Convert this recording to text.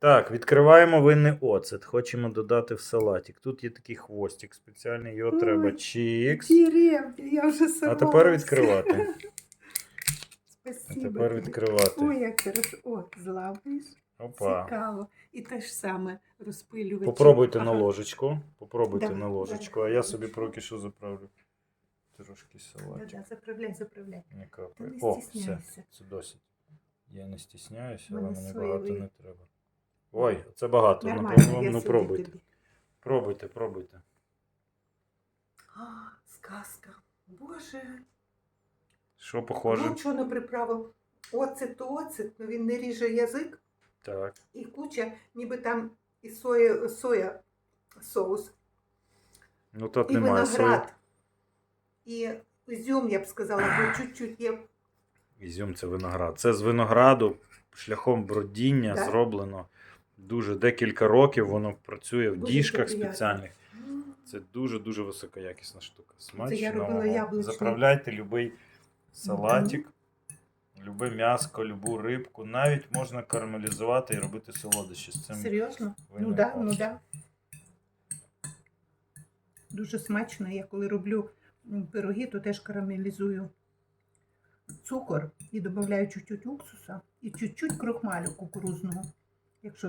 Так, відкриваємо винний оцет. Хочемо додати в салатик. Тут є такий хвостик спеціальний, його Ой, треба чікс. Я вже А тепер відкривати. А тепер відкривати. Ой, як хорошо. О, злавиш. Опа. Цікаво. І те ж саме розпилювач. Попробуйте Ага. на ложечку. Попробуйте Давай, на ложечку, давай. а я собі поки що заправлю. Трошки Да-да, заправляй, заправляй. Не капає. Не О, все, це досить. Я не стісняюся, але мені багато не треба. Ой, це багато. Ну, Нормально, я ну пробуйте. тобі. Пробуйте, пробуйте. А, сказка. Боже. Що похоже? Ну, що не приправив? Оцет то оцет, ну він не ріже язик. Так. І куча, ніби там і соя, соя соус, Ну тут і немає сої. виноград, і ізюм, я б сказала, бо чуть-чуть є. Ізюм це виноград. Це з винограду шляхом бродіння Так. зроблено. Дуже декілька років воно працює в Дуже діжках приємно. спеціальних. Це дуже-дуже високоякісна штука. Смачно. я робила яблучний. Заправляйте будь-який салатик, любе м'яско, любу рибку. Навіть можна карамелізувати і робити солодощі з цим. Серйозно? Ну винним да, ну да. Дуже смачно. Я коли роблю м, пироги, то теж карамелізую цукор і додаю чуть-чуть уксуса і чуть-чуть крохмалю кукурузного. Якщо